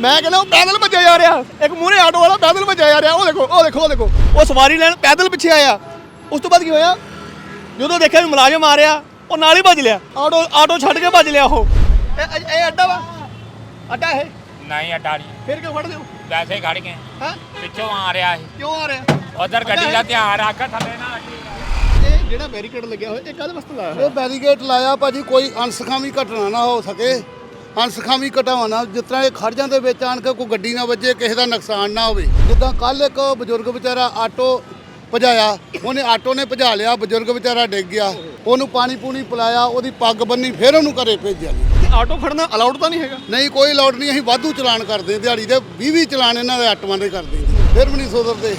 ਮੈਂ ਕਹਿੰਦਾ ਉਹ ਪੈਦਲ ਭੱਜਿਆ ਜਾ ਰਿਹਾ। ਇੱਕ ਮੂਹਰੇ ਆਟੋ ਵਾਲਾ ਪੈਦਲ ਭੱਜਿਆ ਜਾ ਰਿਹਾ। ਉਹ ਦੇਖੋ ਉਹ ਦੇਖੋ ਉਹ ਦੇਖੋ। ਉਹ ਸਵਾਰੀ ਲੈਣ ਪੈਦਲ ਪਿੱਛੇ ਆਇਆ। ਉਸ ਤੋਂ ਬਾਅਦ ਕੀ ਹੋਇਆ? ਜਦੋਂ ਦੇਖਿਆ ਵੀ ਮੁਲਾਜ਼ਮ ਆ ਰਿਹਾ ਉਹ ਨਾਲ ਹੀ ਭੱਜ ਲਿਆ। ਆਟੋ ਆਟੋ ਛੱਡ ਕੇ ਭੱਜ ਲਿਆ ਉਹ। ਇਹ ਇਹ ਅੱਡਾ ਵਾ? ਅੱਡਾ ਇਹ? ਨਹੀਂ ਅੱਡਾ ਨਹੀਂ। ਫਿਰ ਕਿਉਂ ਫੜਦੇ ਹੋ ਵੈਸੇ ਹੀ ਖੜ ਗਏ। ਹਾਂ? ਪਿੱਛੋਂ ਆ ਰਿਹਾ ਸੀ ਕਿਉਂ ਆ ਰਿਹਾ? ਉਧਰ ਗੱਡੀ ਦਾ ਧਿਆਨ ਰੱਖ ਥੱਲੇ ਨਾ ਅੱਡੀ ਇਹ ਜਿਹੜਾ ਬੈਰੀਕੇਡ ਲੱਗਿਆ ਹੋਇਆ ਇਹ ਕਾਹਦੇ ਵਾਸਤੇ ਲਾਇਆ? ਹੋਇਆ ਇਹ ਬੈਰੀਗੇਟ ਲਾਇਆ ਭਾਜੀ ਕੋਈ ਅਨਸਖਾਵੀ ਘਟਨਾ ਨਾ ਹੋ ਸਕੇ। ਅਨਸਖਾਵੀ ਘਟਾਵਾ ਨਾ ਜਿਸ ਤਰ੍ਹਾਂ ਇਹ ਖੜ ਜਾਂਦੇ ਵਿੱਚ ਆਣ ਕੇ ਕੋਈ ਗੱਡੀ ਨਾ ਵੱਜੇ ਕਿਸੇ ਦਾ ਨੁਕਸਾਨ ਨਾ ਹੋਵੇ। ਜਿੱਦਾਂ ਕੱਲ ਇੱਕ ਬਜ਼ੁਰਗ ਵਿਚਾਰਾ ਆਟੋ ਭਜਾਇਆ ਉਹਨੇ ਆਟੋ ਨੇ ਭਜਾ ਲਿਆ ਬਜ਼ੁਰਗ ਵਿਚਾਰਾ ਡਿੱਗ ਗਿਆ। ਉਹਨੂੰ ਪਾਣੀ ਪੂਣੀ ਪਿਲਾਇਆ ਉਹਦੀ ਪੱਗ ਬੰਨੀ ਫਿਰ ਉਹਨੂੰ ਘਰੇ ਭੇਜਿਆ ਆਟੋ ਖੜਨਾ ਅਲਾਉਡ ਤਾਂ ਨਹੀਂ ਹੈਗਾ? ਨਹੀਂ ਕੋਈ ਲੋੜ ਨਹੀਂ ਅਸੀਂ ਵਾਧੂ ਚਲਾਨ ਕਰਦੇ ਦਿਹਾੜੀ ਦੇ 20 20 ਚਲਾਨ ਇਹਨਾਂ ਦੇ ਆਟੋਆਂ ਦੇ ਕਰਦੇ। ਫਿਰ ਵੀ ਨਹੀਂ ਸੁਧਰਦੇ।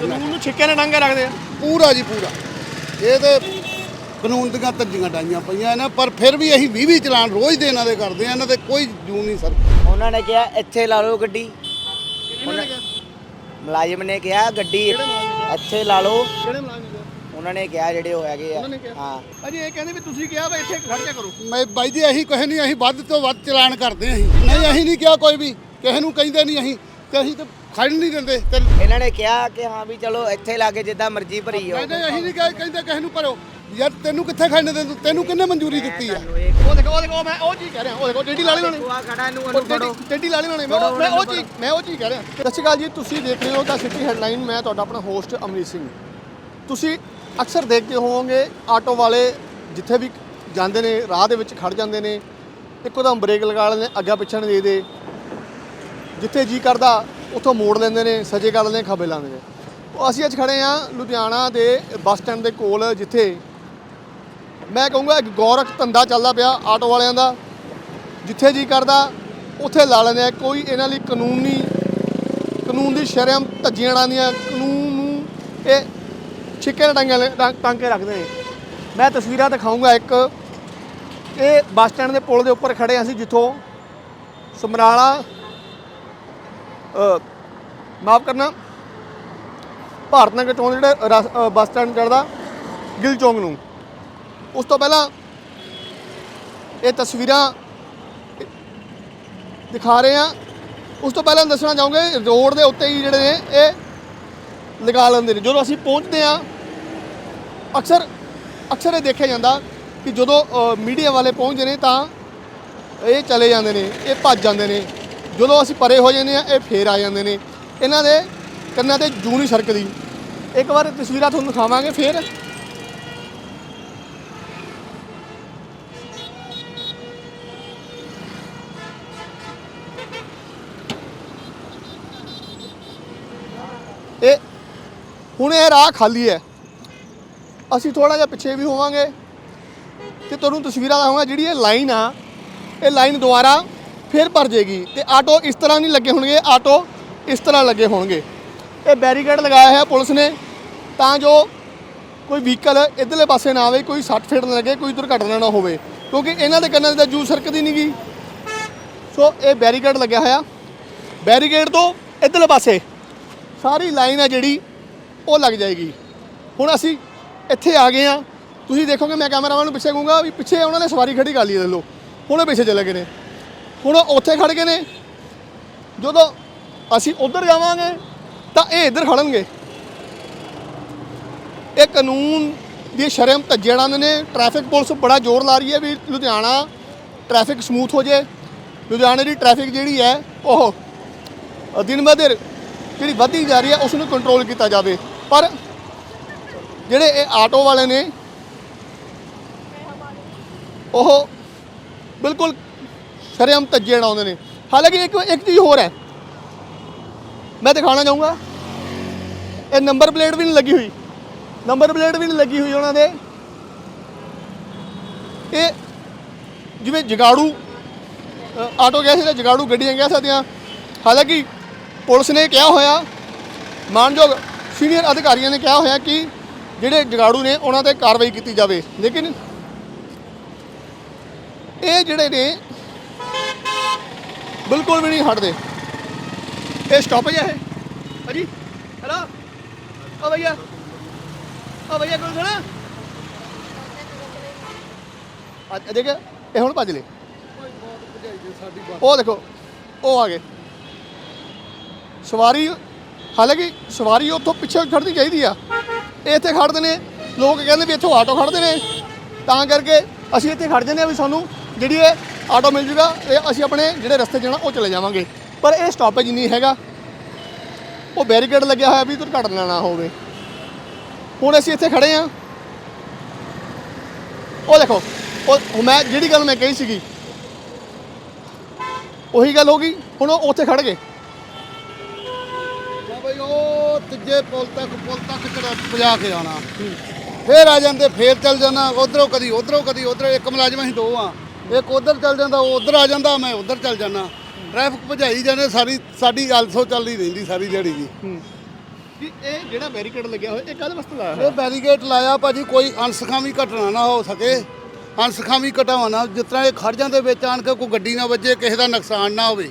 ਕਾਨੂੰਨ ਨੂੰ ਛਿੱਕੇ ਨਾਲ ਡਾਂਗੇ ਰੱਖਦੇ ਆ। ਪੂਰਾ ਜੀ ਪੂਰਾ। ਇਹ ਤੇ ਕਾਨੂੰਨ ਦੀਆਂ ਧੱਜੀਆਂ ਡਾਈਆਂ ਪਈਆਂ ਨੇ ਪਰ ਫਿਰ ਵੀ ਅਸੀਂ 20 20 ਚਲਾਨ ਰੋਜ਼ ਦੇ ਇਹਨਾਂ ਦੇ ਕਰਦੇ ਆ ਇਹਨਾਂ ਤੇ ਕੋਈ ਜੂਨ ਨਹੀਂ ਸਰ। ਉਹਨਾਂ ਨੇ ਕਿਹਾ ਇੱਥੇ ਲਾ ਲਓ ਗੱਡੀ। ਮੁਲਾਜ਼ਮ ਨੇ ਕਿਹਾ? ਗੱਡੀ ਇੱਥੇ ਲਾ ਲਓ। ਉਹਨਾਂ ਨੇ ਕਿਹਾ ਜਿਹੜੇ ਉਹ ਹੈਗੇ ਆ। ਕਿਹਾ? ਹਾਂ। ਅਜੀ ਇਹ ਕਹਿੰਦੇ ਵੀ ਤੁਸੀਂ ਕਿਹਾ ਵਾ ਇੱਥੇ ਖੜ ਕੇ ਕਰੋ। ਮੈਂ ਬਾਈ ਜੀ ਅਸੀਂ ਕੁਛ ਨਹੀਂ ਅਸੀਂ ਵੱਧ ਤੋਂ ਵੱਧ ਚਲਾਨ ਕਰਦੇ ਹਾਂ ਅਸੀਂ। ਨਹੀਂ ਅਸੀਂ ਨਹੀਂ ਕਿਹਾ ਕੋਈ ਵੀ। ਕਿਸੇ ਨੂੰ ਕਹਿੰਦੇ ਨਹੀਂ ਅਸੀਂ ਤੇ ਅਸੀਂ ਤਾਂ ਖੜ ਨਹੀਂ ਦਿੰਦੇ। ਤੇ ਇਹਨਾਂ ਨੇ ਕਿਹਾ ਕਿ ਹਾਂ ਵੀ ਚਲੋ ਇੱਥੇ ਲਾ ਕੇ ਜਿੱਦਾਂ ਮਰਜ਼ੀ ਭਰੀ ਜਾਓ। ਕਹਿੰਦੇ ਅਸੀਂ ਨਹੀਂ ਕਿਹਾ- ਕਹਿੰਦੇ ਕਿਸੇ ਨੂੰ ਭਰੋ। ਯਾਰ ਤੈਨੂੰ ਕਿੱਥੇ ਖੜਨ ਦੇ ਤੈਨੂੰ ਕਿੰਨੇ ਮਨਜ਼ੂਰੀ ਦਿੱਤੀ ਆ? ਉਹ ਦੇਖੋ ਉਹ ਦੇਖੋ ਮੈਂ ਉਹ ਚੀਜ਼ ਕਹਿ ਰਿਹਾ ਉਹ ਦੇਖੋ ਟੇਡੀ ਲਾ ਲਈ ਉਹਨੇ ਆ ਖੜਾ ਇਹਨੂੰ ਉਹ ਟੇਡੀ ਟੇਡੀ ਲਾ ਲਈ ਉਹਨੇ ਮੈਂ ਉਹ- ਮੈਂ ਉਹ ਚੀਜ਼ ਮੈਂ ਉਹ ਚੀਜ਼ ਕਹਿ ਰਿਹਾ। ਸਤਿ ਸ਼੍ਰੀ ਅਕਾਲ ਜੀ ਤੁਸੀਂ ਦੇਖ ਰਹੇ ਹੋ ਦਾ ਸਿਟੀ ਹੈਡਲਾਈਨ ਮੈਂ ਤੁਹਾਡਾ ਆਪਣਾ ਹੋਸਟ ਅਮਰੀਤ ਸਿੰਘ। ਤੁਸੀਂ ਅਕਸਰ ਦੇਖਦੇ ਹੋਵੋਗੇ ਆਟੋ ਵਾਲੇ ਜਿੱਥੇ ਵੀ ਜਾਂਦੇ ਨੇ ਰਾਹ ਦੇ ਵਿੱਚ ਖੜ ਜਾਂਦੇ ਨੇ ਇੱਕੋ ਦਮ ਬ੍ਰੇਕ ਲਗਾ ਲੈਂਦੇ ਅੱਗਾ ਪਿੱਛੇ ਨਹੀਂ ਦੇਖਦੇ ਜਿੱਥੇ ਜੀ ਕਰਦਾ ਉੱਥੋਂ ਮੋੜ ਲੈਂਦੇ ਨੇ ਸੱਜੇ ਕਰ ਲੈਂਦੇ ਖੱਬੇ ਲਾਉਂਦੇ ਨੇ। ਅਸੀਂ ਅੱਜ ਖੜੇ ਆ ਲੁਧਿਆਣਾ ਦੇ ਬੱਸ ਸਟੈਂਡ ਦੇ ਕੋਲ ਜਿੱਥੇ ਮੈਂ ਕਹੂੰਗਾ ਇੱਕ ਗੌਰਖ ਧੰਦਾ ਚੱਲਦਾ ਪਿਆ ਆਟੋ ਵਾਲਿਆਂ ਦਾ। ਜਿੱਥੇ ਜੀ ਕਰਦਾ, ਉੱਥੇ ਲਾ ਲੈਂਦੇ ਆ। ਕੋਈ ਇਹਨਾਂ ਲਈ ਕਾਨੂੰਨੀ ਕਾਨੂੰਨ ਦੀ ਸ਼ਰਮ ਧੱਜੀਆਂ ਡਾਂਦੀਆਂ ਕਾਨੂੰਨ ਨੂੰ ਇਹ ਛਿੱਕੇ ਨਾਲ ਟੰਗੇ ਟੰਗ ਕੇ ਰੱਖਦੇ ਨੇ। ਮੈਂ ਤਸਵੀਰਾਂ ਦਿਖਾਊਂਗਾ ਇੱਕ। ਇਹ ਬੱਸ ਸਟੈਂਡ ਦੇ ਪੁਲ ਦੇ ਉੱਪਰ ਖੜੇ ਹਾਂ ਅਸੀਂ, ਜਿੱਥੋਂ ਸਮਰਾਲਾ ਮਾਫ ਕਰਨਾ, ਭਾਰਤ ਨਗਰ ਚੌਂਕ ਜਿਹੜਾ ਰਸ- ਬੱਸ ਸਟੈਂਡ ਚੜਦਾ ਗਿੱਲ ਚੌਂਕ ਨੂੰ। ਉਸ ਤੋਂ ਪਹਿਲਾਂ ਇਹ ਤਸਵੀਰਾਂ ਦਿਖਾ ਰਹੇ ਆ ਉਸ ਤੋਂ ਪਹਿਲਾਂ ਦੱਸਣਾ ਚਾਹੂੰਗੇ ਰੋਡ ਦੇ ਉੱਤੇ ਹੀ ਜਿਹੜੇ ਨੇ, ਇਹ ਲਗਾ ਲੈਂਦੇ ਨੇ। ਜਦੋਂ ਅਸੀਂ ਪਹੁੰਚਦੇ ਆ ਅਕਸਰ ਅਕਸਰ ਇਹ ਦੇਖਿਆ ਜਾਂਦਾ ਕਿ ਜਦੋਂ ਮੀਡੀਆ ਵਾਲੇ ਪਹੁੰਚਦੇ ਨੇ ਤਾਂ ਇਹ ਚਲੇ ਜਾਂਦੇ ਨੇ, ਇਹ ਭੱਜ ਜਾਂਦੇ ਨੇ। ਜਦੋਂ ਅਸੀਂ ਪਰੇ ਹੋ ਜਾਂਦੇ ਆ ਇਹ ਫੇਰ ਆ ਜਾਂਦੇ ਨੇ। ਇਹਨਾਂ ਦੇ ਕੰਨਾਂ ਤੇ ਜੂਨੀ ਸਰਕਦੀ। ਇੱਕ ਵਾਰ ਤਸਵੀਰਾਂ ਤੁਹਾਨੂੰ ਦਿਖਾਵਾਂਗੇ, ਫੇਰ ਇਹ ਹੁਣ ਇਹ ਰਾਹ ਖਾਲੀ ਹੈ। ਅਸੀਂ ਥੋੜਾ ਜਿਹਾ ਪਿੱਛੇ ਵੀ ਹੋਵਾਂਗੇ ਤੇ ਤੁਹਾਨੂੰ ਤਸਵੀਰਾਂ ਦਿਖਾਵਾਂਗਾ ਜਿਹੜੀ ਇਹ ਲਾਈਨ ਆ। ਇਹ ਲਾਈਨ ਦੁਆਰਾ ਫਿਰ ਭਰ ਜੇਗੀ ਤੇ ਆਟੋ ਇਸ ਤਰ੍ਹਾਂ ਨਹੀਂ ਲੱਗੇ ਹੋਣਗੇ, ਆਟੋ ਇਸ ਤਰ੍ਹਾਂ ਲੱਗੇ ਹੋਣਗੇ। ਇਹ ਬੈਰੀਕੇਡ ਲਗਾਇਆ ਹੈ ਪੁਲਿਸ ਨੇ ਤਾਂ ਜੋ ਕੋਈ ਵਹੀਕਲ ਇਧਰਲੇ ਪਾਸੇ ਨਾ ਆਵੇ, ਕੋਈ ਸੱਟ ਫੇਟ ਨਾ ਲੱਗੇ, ਕੋਈ ਦੁਰਘਟਨਾ ਨਾ ਹੋਵੇ, ਕਿਉਂਕਿ ਇਹਨਾਂ ਦੇ ਕੰਨਾਂ 'ਤੇ ਤਾਂ ਜੂ ਸਰਕਦੀ ਨਹੀਂ ਗਈ ਸੋ ਇਹ ਬੈਰੀਕੇਡ ਲੱਗਿਆ ਹੋਇਆ। ਬੈਰੀਕੇਡ ਤੋਂ ਇਧਰਲੇ ਪਾਸੇ ਸਾਰੀ ਲਾਈਨ ਹੈ ਜਿਹੜੀ ਉਹ ਲੱਗ ਜਾਏਗੀ। ਹੁਣ ਅਸੀਂ ਇੱਥੇ ਆ ਗਏ ਆ ਤੁਸੀਂ ਦੇਖੋਗੇ ਮੈਂ ਕੈਮਰਾਮੈਨ ਨੂੰ ਪਿੱਛੇ ਕਹੂੰਗਾ ਵੀ ਪਿੱਛੇ ਉਹਨਾਂ ਨੇ ਸਵਾਰੀ ਖੜੀ ਕਰ ਲਈ ਹੈ, ਦੇਖ ਲਓ। ਹੁਣ ਉਹ ਪਿੱਛੇ ਚਲੇ ਗਏ ਨੇ। ਹੁਣ ਉਹ ਉੱਥੇ ਖੜ ਗਏ ਨੇ। ਜਦੋਂ ਅਸੀਂ ਉੱਧਰ ਜਾਵਾਂਗੇ ਤਾਂ ਇਹ ਇੱਧਰ ਖੜਨਗੇ ਇਹ ਕਾਨੂੰਨ ਦੀ ਸ਼ਰਮ ਧੱਜੇੜਾਂ ਨੇ। ਟ੍ਰੈਫਿਕ ਪੁਲਿਸ ਬੜਾ ਜ਼ੋਰ ਲਾ ਰਹੀ ਹੈ ਵੀ ਲੁਧਿਆਣਾ ਟ੍ਰੈਫਿਕ ਸਮੂਥ ਹੋ ਜੇ ਲੁਧਿਆਣੇ ਦੀ ਟ੍ਰੈਫਿਕ ਜਿਹੜੀ ਹੈ ਉਹ ਦਿਨ ਬ ਦਿਨ ਜਿਹੜੀ ਵਧਦੀ ਜਾ ਰਹੀ ਹੈ ਉਸ ਨੂੰ ਕੰਟਰੋਲ ਕੀਤਾ ਜਾਵੇ। ਪਰ ਜਿਹੜੇ ਇਹ ਆਟੋ ਵਾਲੇ ਨੇ, ਉਹ ਬਿਲਕੁਲ ਸ਼ਰਮ ਧੱਜੇ ਆਉਂਦੇ ਨੇ। ਹਾਲਾਂਕਿ ਇੱਕ ਇੱਕ ਚੀਜ਼ ਹੋਰ ਹੈ। ਮੈਂ ਦਿਖਾਉਣਾ ਚਾਹੂੰਗਾ। ਇਹ ਨੰਬਰ ਪਲੇਟ ਵੀ ਨਹੀਂ ਲੱਗੀ ਹੋਈ। ਨੰਬਰ ਪਲੇਟ ਵੀ ਨਹੀਂ ਲੱਗੀ ਹੋਈ ਉਹਨਾਂ ਦੇ। ਇਹ ਜਿਵੇਂ ਜਗਾੜੂ ਆਟੋ ਕਹਿ ਸਕਦੇ ਜਗਾੜੂ ਗੱਡੀਆਂ ਕਹਿ ਸਕਦੇ ਹਾਂ ਹਾਲਾਂਕਿ ਪੁਲਿਸ ਨੇ ਕਿਹਾ ਹੋਇਆ, ਮਾਨਯੋਗ ਸੀਨੀਅਰ ਅਧਿਕਾਰੀਆਂ ਨੇ ਕਿਹਾ ਹੋਇਆ ਕਿ ਜਿਹੜੇ ਜਗਾੜੂ ਨੇ ਉਹਨਾਂ ਤੇ ਕਾਰਵਾਈ ਕੀਤੀ ਜਾਵੇ। ਲੇਕਿਨ ਇਹ ਜਿਹੜੇ ਨੇ ਬਿਲਕੁਲ ਵੀ ਨਹੀਂ ਹਟਦੇ। ਇਹ ਸਟਾਪੇਜ ਹੈ ਇਹ। ਅਜੀ ਹੈਲੋ? ਓ ਭਈਆ ਓ ਭਈਆ ਕੋਲ ਸੁਣਾ ਆ ਦੇਖ ਇਹ ਹੁਣ ਭੱਜ ਲੈ ਉਹ ਦੇਖੋ, ਉਹ ਆ ਗਏ। ਸਵਾਰੀ, ਹਾਲਾਂਕਿ ਸਵਾਰੀ ਉੱਥੋਂ ਪਿੱਛੇ ਖੜਨੀ ਚਾਹੀਦੀ ਆ। ਇਹ ਇੱਥੇ ਖੜਦੇ ਨੇ, ਲੋਕ ਕਹਿੰਦੇ ਵੀ ਇੱਥੋਂ ਆਟੋ ਖੜਦੇ ਨੇ। ਤਾਂ ਕਰਕੇ ਅਸੀਂ ਇੱਥੇ ਖੜ ਜਾਂਦੇ ਆ ਵੀ ਸਾਨੂੰ ਜਿਹੜੀ ਇਹ ਆਟੋ ਮਿਲ ਜੂਗਾ, ਇਹ ਅਸੀਂ ਆਪਣੇ ਜਿਹੜੇ ਰਸਤੇ ਜਾਣਾ, ਉਹ ਚਲੇ ਜਾਵਾਂਗੇ। ਪਰ ਇਹ ਸਟਾਪੇਜ ਨਹੀਂ ਹੈਗਾ। ਉਹ ਬੈਰੀਕੇਡ ਲੱਗਿਆ ਹੋਇਆ ਵੀ ਦੁਰਘਟਨਾ ਨਾ ਹੋਵੇ। ਹੁਣ ਅਸੀਂ ਇੱਥੇ ਖੜੇ ਆ ਉਹ ਦੇਖੋ, ਉਹ ਮੈਂ ਜਿਹੜੀ ਗੱਲ ਮੈਂ ਕਹੀ ਸੀਗੀ, ਉਹੀ ਗੱਲ ਹੋ ਗਈ, ਹੁਣ ਉਹ ਉੱਥੇ ਖੜ ਗਏ। ਤੀਜੇ ਪੁਲ ਤੱਕ ਪੁਲ ਤੱਕ ਚੜਾ ਪਜਾ ਕੇ ਆਣਾ ਫੇਰ ਆ ਜਾਂਦੇ ਫੇਰ ਚੱਲ ਜਾਣਾ ਉਧਰੋਂ ਕਦੀ ਉਧਰੋਂ ਕਦੀ ਉਧਰ ਇੱਕ ਮੁਲਾਜ਼ਮ ਅਸੀਂ ਦੋ ਆ। ਇੱਕ ਉਧਰ ਚੱਲ ਜਾਂਦਾ ਉਹ ਉਧਰ ਆ ਜਾਂਦਾ ਮੈਂ ਉਧਰ ਚੱਲ ਜਾਣਾ ਟ੍ਰੈਫਿਕ ਭਜਾਈ ਜਾਂਦੇ ਸਾਰੀ ਸਾਡੀ ਆਲਸੋ ਚੱਲਦੀ ਰਹਿੰਦੀ ਸਾਰੀ ਦਿਹਾੜੀ ਜੀ ਇਹ ਜਿਹੜਾ ਬੈਰੀਕੇਡ ਲੱਗਿਆ ਹੋਇਆ ਇਹ ਕਾਹਦੇ ਵਾਸਤੇ ਲਾਇਆ ਇਹ ਹੋਇਆ ਬੈਰੀਕੇਡ ਲਾਇਆ ਭਾਜੀ ਕੋਈ ਅਨਸਖਾਵੀ ਘਟਨਾ ਨਾ ਹੋ ਸਕੇ। ਅਨਸਖਾਵੀ ਘਟਾਵਾ ਨਾ ਜਿਸ ਤਰ੍ਹਾਂ ਇਹ ਖੜ ਜਾਂਦੇ ਵਿੱਚ ਆਣ ਕੇ ਕੋਈ ਗੱਡੀ ਨਾ ਵੱਜੇ ਕਿਸੇ ਦਾ ਨੁਕਸਾਨ ਨਾ ਹੋਵੇ।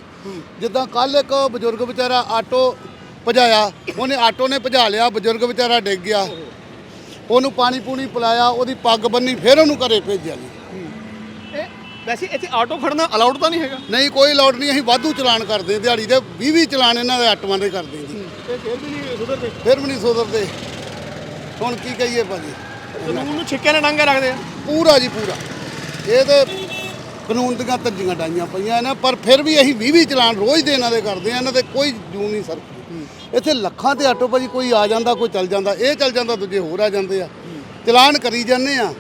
ਜਿੱਦਾਂ ਕੱਲ ਇੱਕ ਬਜ਼ੁਰਗ ਵਿਚਾਰਾ ਆਟੋ ਭਜਾਇਆ ਉਹਨੇ ਆਟੋ ਨੇ ਭਜਾ ਲਿਆ ਬਜ਼ੁਰਗ ਵਿਚਾਰਾ ਡਿੱਗ ਗਿਆ। ਉਹਨੂੰ ਪਾਣੀ ਪੂਣੀ ਪਿਲਾਇਆ ਉਹਦੀ ਪੱਗ ਬੰਨੀ ਫਿਰ ਉਹਨੂੰ ਘਰੇ ਭੇਜਿਆ ਜੀ। ਵੈਸੇ ਇੱਥੇ ਆਟੋ ਖੜਨਾ ਅਲਾਉਡ ਤਾਂ ਨਹੀਂ ਹੈਗਾ? ਨਹੀਂ ਕੋਈ ਲੋੜ ਨਹੀਂ ਅਸੀਂ ਵਾਧੂ ਚਲਾਨ ਕਰਦੇ ਹਾਂ ਦਿਹਾੜੀ ਦੇ 20 20 ਚਲਾਨ ਇਹਨਾਂ ਦੇ ਆਟੋਆਂ ਦੇ ਕਰਦੇ ਜੀ। ਇਹ ਫੇਰ ਵੀ ਨਹੀਂ ਸੁਧਰਦੇ? ਫਿਰ ਵੀ ਨਹੀਂ ਸੁਧਰਦੇ। ਹੁਣ ਕੀ ਕਹੀਏ ਭਾਜੀ? ਕਾਨੂੰਨ ਨੂੰ ਛਿੱਕੇ ਨਾਲ ਡਾਂਗਾ ਰੱਖਦੇ ਆ। ਪੂਰਾ ਜੀ ਪੂਰਾ। ਇਹ ਤੇ ਕਾਨੂੰਨ ਦੀਆਂ ਧੱਜੀਆਂ ਡਾਈਆਂ ਪਈਆਂ ਨੇ ਪਰ ਫਿਰ ਵੀ ਅਸੀਂ 20 20 ਚਲਾਨ ਰੋਜ਼ ਦੇ ਇਹਨਾਂ ਦੇ ਕਰਦੇ ਆ ਇਹਨਾਂ ਤੇ ਕੋਈ ਜੂਨ ਨਹੀਂ ਸਰ। ਇੱਥੇ ਲੱਖਾਂ ਤੇ ਆਟੋ ਭਾਜੀ ਕੋਈ ਆ ਜਾਂਦਾ ਕੋਈ ਚੱਲ ਜਾਂਦਾ ਇਹ ਚੱਲ ਜਾਂਦਾ ਦੂਜੇ ਹੋਰ ਆ ਜਾਂਦੇ ਆ। ਚਲਾਨ ਕਰੀ ਜਾਂਦੇ ਆ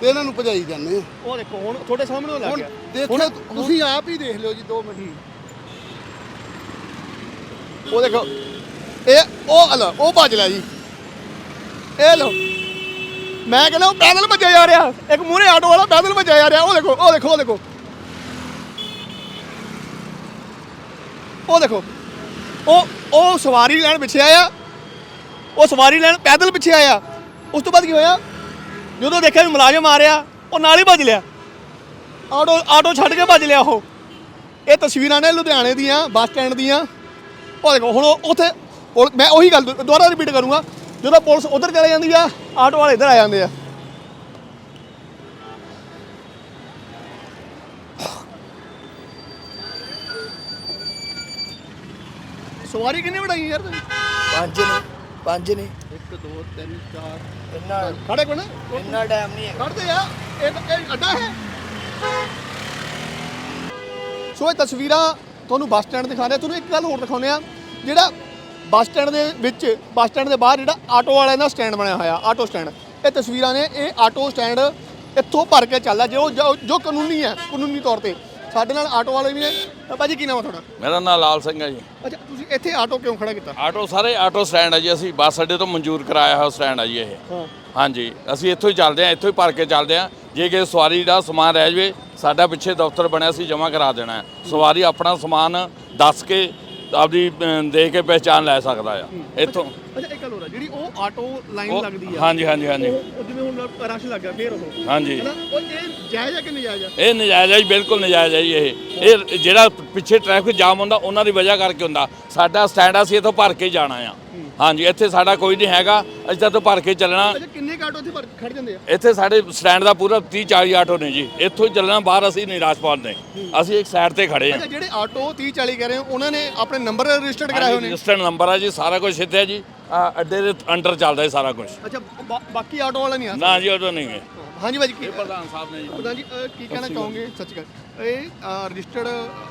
ਤੇ ਇਹਨਾਂ ਨੂੰ ਭਜਾਈ ਜਾਂਦੇ ਆ। ਉਹ ਦੇਖੋ ਹੁਣ ਤੁਹਾਡੇ ਸਾਹਮਣੇ ਉਹ ਲੱਗ ਹੁਣ ਗਿਆ। ਦੇਖੋ ਤੁਸੀਂ ਆਪ ਹੀ ਦੇਖ ਲਿਓ ਜੀ 2 ਮਿੰਟ। ਉਹ ਦੇਖੋ ਇਹ ਉਹ ਅਲਾ ਉਹ ਭੱਜ ਲਿਆ ਜੀ। ਇਹ ਲੋ ਮੈਂ ਕਹਿੰਦਾ ਉਹ ਪੈਦਲ ਭੱਜਿਆ ਜਾ ਰਿਹਾ। ਇੱਕ ਮੂਹਰੇ ਆਟੋ ਵਾਲਾ ਪੈਦਲ ਭੱਜਿਆ ਜਾ ਰਿਹਾ। ਉਹ ਦੇਖੋ ਉਹ ਦੇਖੋ ਉਹ ਦੇਖੋ। ਉਹ ਦੇਖੋ। ਉਹ ਉਹ ਸਵਾਰੀ ਲੈਣ ਪਿੱਛੇ ਆਇਆ। ਉਹ ਸਵਾਰੀ ਲੈਣ ਪੈਦਲ ਪਿੱਛੇ ਆਇਆ। ਉਸ ਤੋਂ ਬਾਅਦ ਕੀ ਹੋਇਆ? ਜਦੋਂ ਦੇਖਿਆ ਵੀ ਮੁਲਾਜ਼ਮ ਆ ਰਿਹਾ, ਉਹ ਨਾਲ ਹੀ ਭੱਜ ਲਿਆ। ਆਟੋ ਆਟੋ ਛੱਡ ਕੇ ਭੱਜ ਲਿਆ ਉਹ। ਇਹ ਤਸਵੀਰਾਂ ਨੇ ਲੁਧਿਆਣੇ ਦੀਆਂ, ਬੱਸ ਸਟੈਂਡ ਦੀਆਂ। ਉਹ ਦੇਖੋ, ਹੁਣ ਉੱਥੇ ਮੈਂ ਉਹੀ ਗੱਲ ਦੁਬਾਰਾ ਰਿਪੀਟ ਕਰੂੰਗਾ। ਜਦੋਂ ਪੁਲਿਸ ਉਧਰ ਚਲੇ ਜਾਂਦੀ ਆ, ਆਟੋ ਵਾਲੇ ਇੱਧਰ ਆ ਜਾਂਦੇ ਆ। ਸਵਾਰੀ ਕਿੰਨੀ ਵੜਾਈ ਯਾਰ ਤੁਸੀਂ ਪੰਜ ਨੇ ਪੰਜ ਨੇ। 1 2 3 4 ਇੰਨਾ ਖੜੇ ਕੋਣ ਇੰਨਾ ਟਾਈਮ ਨਹੀਂ ਹੈਗਾ ਖੜਦੇ ਆ। ਇਹ ਇਹ ਅੱਡਾ ਹੈ। ਸੋ ਇਹ ਤਸਵੀਰਾਂ ਤੁਹਾਨੂੰ ਬੱਸ ਸਟੈਂਡ ਦਿਖਾ ਰਿਹਾ। ਤੁਹਾਨੂੰ ਇੱਕ ਗੱਲ ਹੋਰ ਦਿਖਾਉਂਦੇ ਆ ਜਿਹੜਾ ਬੱਸ ਸਟੈਂਡ ਦੇ ਵਿੱਚ ਬੱਸ ਸਟੈਂਡ ਦੇ ਬਾਹਰ ਜਿਹੜਾ ਆਟੋ ਵਾਲਿਆਂ ਦਾ ਸਟੈਂਡ ਬਣਿਆ ਹੋਇਆ ਆਟੋ ਸਟੈਂਡ। ਇਹ ਤਸਵੀਰਾਂ ਨੇ ਇਹ ਆਟੋ ਸਟੈਂਡ ਇੱਥੋਂ ਭਰ ਕੇ ਚੱਲਦਾ। ਜੋ ਜੋ- ਜੋ ਕਾਨੂੰਨੀ ਹੈ ਕਾਨੂੰਨੀ ਤੌਰ ਤੇ। ਸਾਡੇ ਨਾਲ ਆਟੋ ਵਾਲੇ ਵੀ ਨੇ। ਭਾਜੀ ਕੀ ਨਾਮ ਹੈ ਤੁਹਾਡਾ? ਮੇਰਾ ਨਾਮ ਲਾਲ ਸਿੰਘ ਹੈ ਜੀ। ਅੱਛਾ ਤੁਸੀਂ ਇੱਥੇ ਆਟੋ ਕਿਉਂ ਖੜਾ ਕੀਤਾ? ਆਟੋ ਸਾਰੇ ਆਟੋ ਸਟੈਂਡ ਹੈ ਜੀ ਅਸੀਂ ਬੱਸ ਅੱਡੇ ਤੋਂ ਮਨਜ਼ੂਰ ਕਰਾਇਆ ਹੋਇਆ ਸਟੈਂਡ ਹੈ ਜੀ ਇਹ। ਹਾਂ। ਹਾਂਜੀ ਅਸੀਂ ਇੱਥੋਂ ਹੀ ਚੱਲਦੇ ਹਾਂ ਇੱਥੋਂ ਹੀ ਭਰ ਕੇ ਚੱਲਦੇ ਹਾਂ। ਜੇ ਕਿ ਸਵਾਰੀ ਦਾ ਸਮਾਨ ਰਹਿ ਜਾਵੇ ਸਾਡਾ ਪਿੱਛੇ ਦਫ਼ਤਰ ਬਣਿਆ ਸੀ ਜਮ੍ਹਾਂ ਕਰਾ ਦੇਣਾ ਹੈ। ਸਵਾਰੀ ਆਪਣਾ ਸਮਾਨ ਦੱਸ ਕੇ ਆਪਦੀ ਅਮ, ਦੇਖ ਕੇ ਪਹਿਚਾਨ ਲੈ ਸਕਦਾ ਆ। ਇੱਥੋਂ। ਅੱਛਾ ਇੱਕ ਗੱਲ ਹੋਰ ਜਿਹੜੀ ਉਹ ਆਟੋ ਲਾਈਨ ਉਹ- ਲੱਗਦੀ ਆ ਹਾਂਜੀ ਹਾਂਜੀ ਹਾਂਜੀ। ਉਹ ਉਹ ਜਿਵੇਂ ਹੁਣ ਰਸ਼ ਲੱਗ ਫੇਰ ਉਹ। ਹਾਂਜੀ। ਹੈਨਾ? ਉਹ ਇਹ ਜਾਇਜ਼ ਹੈ ਕਿ ਨਜਾਇਜ਼ ਹੈ ਇਹ ਨਜਾਇਜ਼ ਹੈ ਜੀ ਬਿਲਕੁਲ ਨਜਾਇਜ਼ ਹੈ ਜੀ ਇਹ। ਇਹ ਜਿਹੜਾ ਪਿੱਛੇ ਟ੍ਰੈਫਿਕ ਜਾਮ ਹੁੰਦਾ ਉਹਨਾਂ ਦੀ ਵਜ੍ਹਾ ਕਰਕੇ ਹੁੰਦਾ। ਸਾਡਾ ਸਟੈਂਡ ਆ, ਅਸੀਂ ਇੱਥੋਂ ਭਰ ਕੇ ਜਾਣਾ ਆ। ਹਾਂਜੀ ਇੱਥੇ ਸਾਡਾ ਕੋਈ ਨਹੀਂ ਹੈਗਾ। ਅਸੀਂ ਤਾਂ ਇੱਥੋਂ ਭਰ ਕੇ ਚੱਲਣਾ। ਅੱਛਾ ਕਿੰਨੇ ਕੁ ਆਟੋ ਇੱਥੇ ਭਰ- ਖੜ ਜਾਂਦੇ ਆ? ਇੱਥੇ ਸਾਡੇ ਸਟੈਂਡ ਦਾ ਪੂਰਾ 30 40 ਆਟੋ ਨੇ ਜੀ। ਇੱਥੋਂ ਹੀ ਚੱਲਣਾ ਬਾਹਰ ਅਸੀਂ ਨਿਰਾਸ਼ ਪਹੁੰਚਦੇ ਅਸੀਂ ਇੱਕ ਸਾਈਡ ਤੇ ਖੜੇ ਹਾਂ ਅੱਛਾ ਜਿਹੜੇ ਆਟੋ 30 40 ਕਹਿ ਰਹੇ ਹੋ ਉਹਨਾਂ ਨੇ ਆਪਣੇ ਨੰਬਰ ਰਜਿਸਟਰਡ ਕਰਾਏ ਹੋਏ ਨੇ? ਰਜਿਸਟਰਡ ਨੰਬਰ ਆ ਜੀ ਸਾਰਾ ਕੁਝ ਇੱਥੇ ਹੈ ਜੀ। ਆਹ ਅੱਡੇ ਦੇ ਅੰਡਰ ਚੱਲਦਾ ਹੈ ਸਾਰਾ ਕੁਝ ਅੱਛਾ ਬਾ- ਬਾਕੀ ਆਟੋ ਵਾਲਾ ਨਹੀਂ ਆ? ਨਾ ਜੀ ਆਟੋ ਨਹੀਂ ਹੈ। ਹਾਂਜੀ ਭਾਜੀ ਕੀ ਇਹ ਪ੍ਰਧਾਨ ਸਾਹਿਬ ਨੇ ਜੀ। ਪ੍ਰਧਾਨ ਜੀ ਅਹ, ਕੀ ਕਹਿਣਾ ਚਾਹੋਗੇ? ਸੱਚ ਗੱਲ ਇਹ ਰਜਿਸਟਰਡ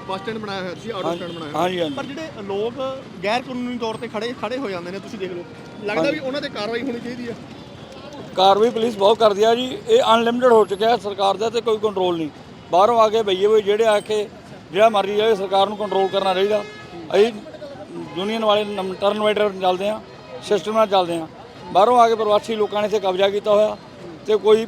ਬੱਸ ਸਟੈਂਡ ਬਣਾਇਆ ਹੋਇਆ ਤੁਸੀਂ ਆਟੋ ਸਟੈਂਡ ਬਣਾਇਆ ਹੋਇਆ। ਹਾਂਜੀ, ਹਾਂਜੀ। ਪਰ ਜਿਹੜੇ ਲੋਕ ਗੈਰ ਕਾਨੂੰਨੀ ਤੌਰ ਤੇ ਖੜੇ ਖੜੇ ਹੋ ਜਾਂਦੇ ਨੇ ਤੁਸੀਂ ਦੇਖ ਲਓ। ਲੱਗਦਾ ਵੀ ਉਹਨਾਂ ਤੇ ਕਾਰਵਾਈ ਹੋਣੀ ਚਾਹੀਦੀ ਆ। ਕਾਰਵਾਈ ਪੁਲਿਸ ਬਹੁਤ ਕਰਦੀ ਆ ਜੀ। ਇਹ ਅਨਲਿਮਿਟਡ ਹੋ ਚੁੱਕਿਆ ਹੈ ਸਰਕਾਰ ਦਾ ਤੇ ਕੋਈ ਕੰਟਰੋਲ ਨਹੀਂ। ਬਾਹਰੋਂ ਆ ਕੇ ਬਈਏ ਹੋਏ ਜਿਹੜੇ ਆ ਕੇ ਜਿਹੜਾ ਮਰਜ਼ੀ ਜਾਵੇ ਸਰਕਾਰ ਨੂੰ ਕੰਟਰੋਲ ਕਰਨਾ ਚਾਹੀਦਾ। ਅਸੀਂ ਯੂਨੀਅਨ ਵਾਲੇ ਟਰਨਵੇਟਰ ਚੱਲਦੇ ਆ ਸਿਸਟਮ ਨਾਲ ਚੱਲਦੇ ਆ। ਬਾਹਰੋਂ ਆ ਕੇ ਪ੍ਰਵਾਸੀ ਲੋਕਾਂ ਨੇ ਇੱਥੇ ਕਬਜ਼ਾ ਕੀਤਾ ਹੋਇਆ। ਤੇ ਕੋਈ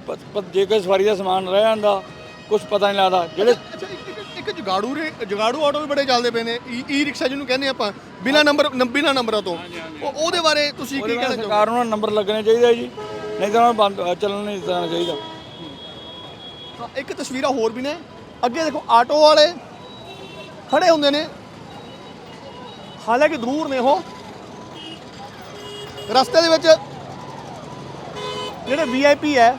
ਜੇ ਕੋਈ ਸਵਾਰੀ ਦਾ ਸਮਾਨ ਰਹਿ ਜਾਂਦਾ ਕੁਝ ਪਤਾ ਨਹੀਂ ਲੱਗਦਾ। ਜਿਹੜੇ ਅੱਛਾ ਇੱਕ- ਇੱਕ ਇੱਕ ਜਗਾੜੂ ਰੇ ਜਗਾੜੂ ਆਟੋ ਵੀ ਬੜੇ ਚੱਲਦੇ ਪਏ ਨੇ। ਈ ਈ ਰਿਕਸ਼ਾ ਜਿਹਨੂੰ ਕਹਿੰਦੇ ਆਪਾਂ ਬਿਨਾ ਨੰਬਰ ਨੰ- ਬਿਨਾਂ ਨੰਬਰਾਂ ਤੋਂ। ਉਹ ਉਹਦੇ ਬਾਰੇ ਤੁਸੀਂ ਕੀ ਉਹਦੇ ਕਹਿਣਾ ਬਾਰੇ ਚਾਹੋਗੇ? ਸਰਕਾਰ ਨੂੰ ਨੰਬਰ ਲੱਗਣੇ ਚਾਹੀਦੇ ਜੀ। ਨਹੀਂ ਤਾਂ ਉਹਨਾਂ ਨੂੰ ਬੰਦ ਚੱਲਣ ਨਹੀਂ ਦੇਣਾ ਚਾਹੀਦਾ। ਇੱਕ ਤਸਵੀਰਾਂ ਹੋਰ ਵੀ ਨੇ। ਅੱਗੇ ਦੇਖੋ ਆਟੋ ਵਾਲੇ ਖੜੇ ਹੁੰਦੇ ਨੇ। ਹਾਲਾਂਕਿ ਦੂਰ ਨੇ ਉਹ। ਰਸਤੇ ਦੇ ਵਿੱਚ ਜਿਹੜੇ ਵੀਆਈਪੀ ਹੈ,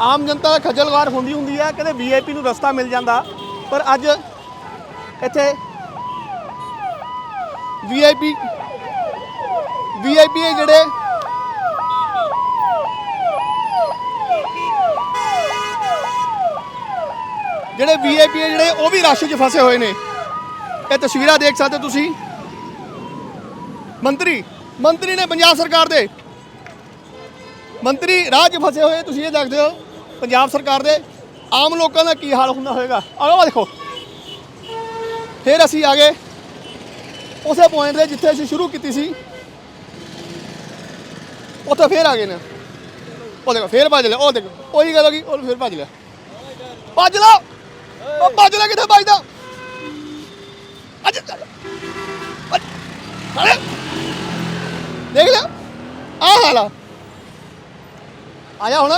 ਆਮ ਜਨਤਾ ਖੱਜਲਵਾਰ ਹੁੰਦੀ ਹੁੰਦੀ ਹੈ, ਕਹਿੰਦੇ ਵੀਆਈਪੀ ਨੂੰ ਰਸਤਾ ਮਿਲ ਜਾਂਦਾ। ਪਰ ਅੱਜ ਇੱਥੇ ਵੀਆਈਪੀ ਵੀਆਈਪੀ ਜਿਹੜੇ ਜਿਹੜੇ ਵੀਆਈਪੀ ਜਿਹੜੇ ਉਹ ਵੀ ਰਸ਼ 'ਚ ਫਸੇ ਹੋਏ ਨੇ। ਇਹ ਤਸਵੀਰਾਂ ਦੇਖ ਸਕਦੇ ਹੋ ਤੁਸੀਂ। ਮੰਤਰੀ ਮੰਤਰੀ ਨੇ ਪੰਜਾਬ ਸਰਕਾਰ ਦੇ ਮੰਤਰੀ, ਰਾਹ 'ਚ ਫਸੇ ਹੋਏ, ਤੁਸੀਂ ਇਹ ਦੇਖਦੇ ਹੋ, ਪੰਜਾਬ ਸਰਕਾਰ ਦੇ ਆਮ ਲੋਕਾਂ ਦਾ ਕੀ ਹਾਲ ਹੁੰਦਾ ਹੋਵੇਗਾ। ਆਹ ਦੇਖੋ। ਫਿਰ ਅਸੀਂ ਆ ਗਏ ਉਸੇ ਪੁਆਇੰਟ ਤੇ ਜਿੱਥੇ ਅਸੀਂ ਸ਼ੁਰੂ ਕੀਤੀ ਸੀ, ਉੱਥੇ ਫੇਰ ਆ ਗਏ ਨੇ। ਉਹ ਦੇਖੋ, ਫੇਰ ਭੱਜ ਲਿਆ। ਉਹ ਦੇਖੋ, ਉਹੀ ਗੱਲ ਹੋ ਗਈ, ਉਹ ਫੇਰ ਭੱਜ ਲਿਆ। ਭੱਜ ਲਾ ਉਹ ਭੱਜ ਲੈ ਕਿੱਥੇ ਭੱਜਦਾ? ਅੱਜ ਅਰੇ! ਦੇਖ ਲਿਆ। ਆ ਹਾਲ ਆ। ਆਇਆ ਹੁਣ।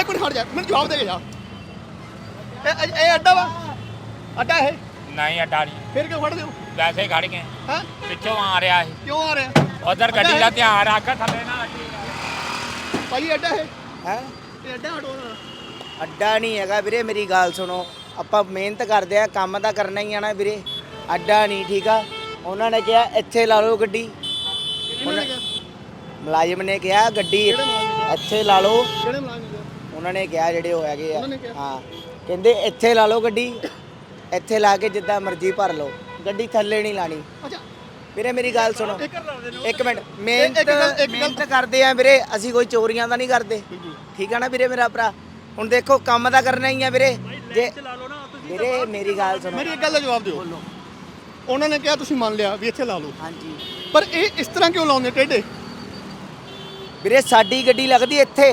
ਇੱਕ ਮਿੰਟ ਖੜ ਜਾ ਮੈਨੂੰ ਜਵਾਬ ਦੇ ਕੇ ਜਾ। ਇਹ ਇਹ- ਇਹ ਅੱਡਾ ਵਾ? ਅੱਡਾ ਇਹ? ਨਹੀਂ ਅੱਡਾ ਨਹੀਂ। ਫਿਰ ਕਿਉਂ ਫੜਦੇ ਹੋ? ਵੈਸੇ ਹੀ ਖੜ ਗਏ। ਹਾਂ? ਪਿੱਛੋਂ ਆ ਰਿਹਾ ਸੀ ਕਿਉਂ ਆ ਰਿਹਾ? ਉਧਰ ਗੱਡੀ ਦਾ ਧਿਆਨ ਰੱਖ ਥੱਲੇ ਨਾ ਲੱਗੀ ਭਾਈ ਅੱਡਾ ਇਹ? ਹੈ? ਇਹ ਅੱਡਾ ਦਾ ਅੱਡਾ ਨਹੀਂ ਹੈਗਾ ਵੀਰੇ ਮੇਰੀ ਗੱਲ ਸੁਣੋ। ਆਪਾਂ ਮਿਹਨਤ ਕਰਦੇ ਆ ਕੰਮ ਤਾਂ ਕਰਨਾ ਹੀ ਆ ਨਾ ਵੀਰੇ। ਅੱਡਾ ਨਹੀਂ ਠੀਕ ਆ? ਉਹਨਾਂ ਨੇ ਕਿਹਾ ਇੱਥੇ ਲਾ ਲਓ ਗੱਡੀ। ਕਿਹਨੇ ਨੇ ਕਿਹਾ? ਮੁਲਾਜ਼ਮ ਨੇ ਕਿਹਾ ਗੱਡੀ ਕਿਹੜੇ? ਇੱਥੇ ਲਾ ਲਓ। ਕਿਹੜੇ ਮੁਲਾਜ਼ਮ? ਉਹਨਾਂ ਨੇ ਕਿਹਾ ਜਿਹੜੇ ਉਹ ਹੈਗੇ ਆ। ਉਹਨਾਂ ਨੇ ਕਿਹਾ? ਹਾਂ। ਕਹਿੰਦੇ ਇੱਥੇ ਲਾ ਲਓ ਗੱਡੀ ਇੱਥੇ ਲਾ ਕੇ ਜਿੱਦਾਂ ਮਰਜ਼ੀ ਭਰ ਲਓ। ਗੱਡੀ ਥੱਲੇ ਨਹੀਂ ਲਾਣੀ। ਅੱਛਾ। ਵੀਰੇ ਮੇਰੀ ਗੱਲ ਸੁਣੋ। ਇੱਕ ਮਿੰਟ। ਮਿਹਨਤ ਇੱਕ ਗੱਲ- ਇੱਕ ਗੱਲ- ਮਿਹਨਤ ਕਰਦੇ ਆ ਵੀਰੇ। ਅਸੀਂ ਕੋਈ ਚੋਰੀਆਂ ਤਾਂ ਨਹੀਂ ਕਰਦੇ। ਠੀਕ ਆ ਨਾ ਵੀਰੇ ਮੇਰਾ ਭਰਾ? ਹੁਣ ਦੇਖੋ ਕੰਮ ਤਾਂ ਕਰਨਾ ਹੀ ਆ ਵੀਰੇ। ਜੇ ਵੀਰੇ ਮੇਰੀ ਗੱਲ ਸੁਣੋ। ਮੇਰੀ ਇੱਕ ਗੱਲ ਦਾ ਜਵਾਬ ਦਿਓ। ਉਹਨਾਂ ਨੇ ਕਿਹਾ ਤੁਸੀਂ ਮੰਨ ਲਿਆ ਵੀ ਇੱਥੇ ਲਾ ਲਓ। ਹਾਂਜੀ। ਪਰ ਇਹ ਇਸ ਤਰ੍ਹਾਂ ਕਿਉਂ ਲਾਉਂਦੇ ਟੇਢੇ? ਵੀਰੇ ਸਾਡੀ ਗੱਡੀ ਲੱਗਦੀ ਇੱਥੇ।